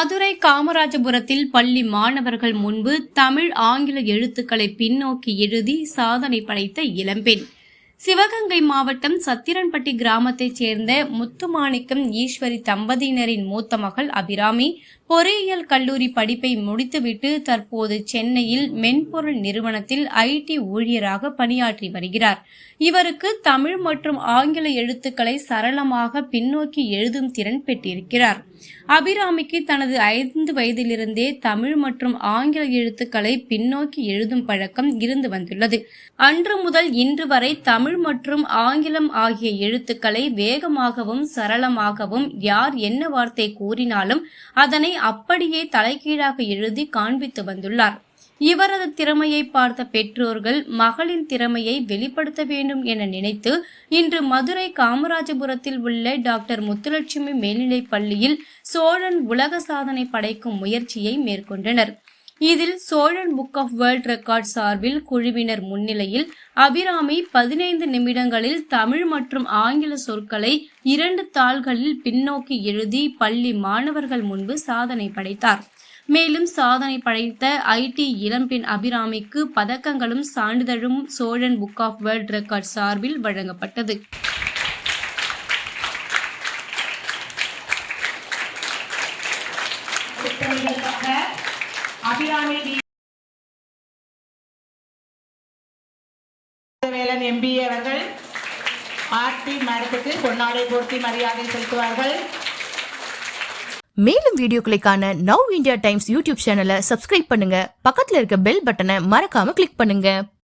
மதுரை காமராஜபுரத்தில் பள்ளி மாணவர்கள் முன்பு தமிழ் ஆங்கில எழுத்துக்களை பின்னோக்கி எழுதி சாதனை படைத்த இளம்பெண். சிவகங்கை மாவட்டம் சத்திரன்பட்டி கிராமத்தைச் சேர்ந்த முத்துமாணிக்கம் ஈஸ்வரி தம்பதியினரின் மூத்த மகள் அபிராமி பொறியியல் கல்லூரி படிப்பை முடித்துவிட்டு தற்போது சென்னையில் மென்பொருள் நிறுவனத்தில் ஐடி ஊழியராக பணியாற்றி வருகிறார். இவருக்கு தமிழ் மற்றும் ஆங்கில எழுத்துக்களை சரளமாக பின்னோக்கி எழுதும் திறன் பெற்றிருக்கிறார். அபிராமிக்கு தனது ஐந்து வயதிலிருந்தே தமிழ் மற்றும் ஆங்கில எழுத்துக்களை பின்னோக்கி எழுதும் பழக்கம் இருந்து வந்துள்ளது. அன்று முதல் இன்று வரை தமிழ் தமிழ் மற்றும் ஆங்கிலம் ஆகிய எழுத்துக்களை வேகமாகவும் சரளமாகவும் யார் என்ன வார்த்தை கூறினாலும் அதனை அப்படியே தலைகீழாக எழுதி காண்பித்து வந்துள்ளார். இவரது திறமையை பார்த்த பெற்றோர்கள் மகளின் திறமையை வெளிப்படுத்த வேண்டும் என நினைத்து இன்று மதுரை காமராஜபுரத்தில் உள்ள டாக்டர் முத்துலட்சுமி மேல்நிலைப் பள்ளியில் சோழன் உலக சாதனை படைக்கும் முயற்சியை மேற்கொண்டனர். இதில் Cholan book of world record சார்பில் குழுவினர் முன்னிலையில் அபிராமி பதினைந்து நிமிடங்களில் தமிழ் மற்றும் ஆங்கில சொற்களை இரண்டு தாள்களில் பின்னோக்கி எழுதி பள்ளி மாணவர்கள் முன்பு சாதனை படைத்தார். மேலும் சாதனை படைத்த ஐடி இளம்பெண் அபிராமிக்கு பதக்கங்களும் சான்றிதழும் Cholan book of world record சார்பில் வழங்கப்பட்டது. திட்டமிடலுக்காக அபிராமி வேலன் எம்பிஏ அவர்கள் ஆர்த்தி மேடத்துக்கு பொன்னாடை போர்த்தி மரியாதை செலுத்துவார்கள். மேலும் வீடியோக்களுக்கான நவ் இந்தியா டைம்ஸ் யூடியூப் சேனலை சப்ஸ்கிரைப் பண்ணுங்க. பக்கத்தில் இருக்க பெல் பட்டனை மறக்காம கிளிக் பண்ணுங்க.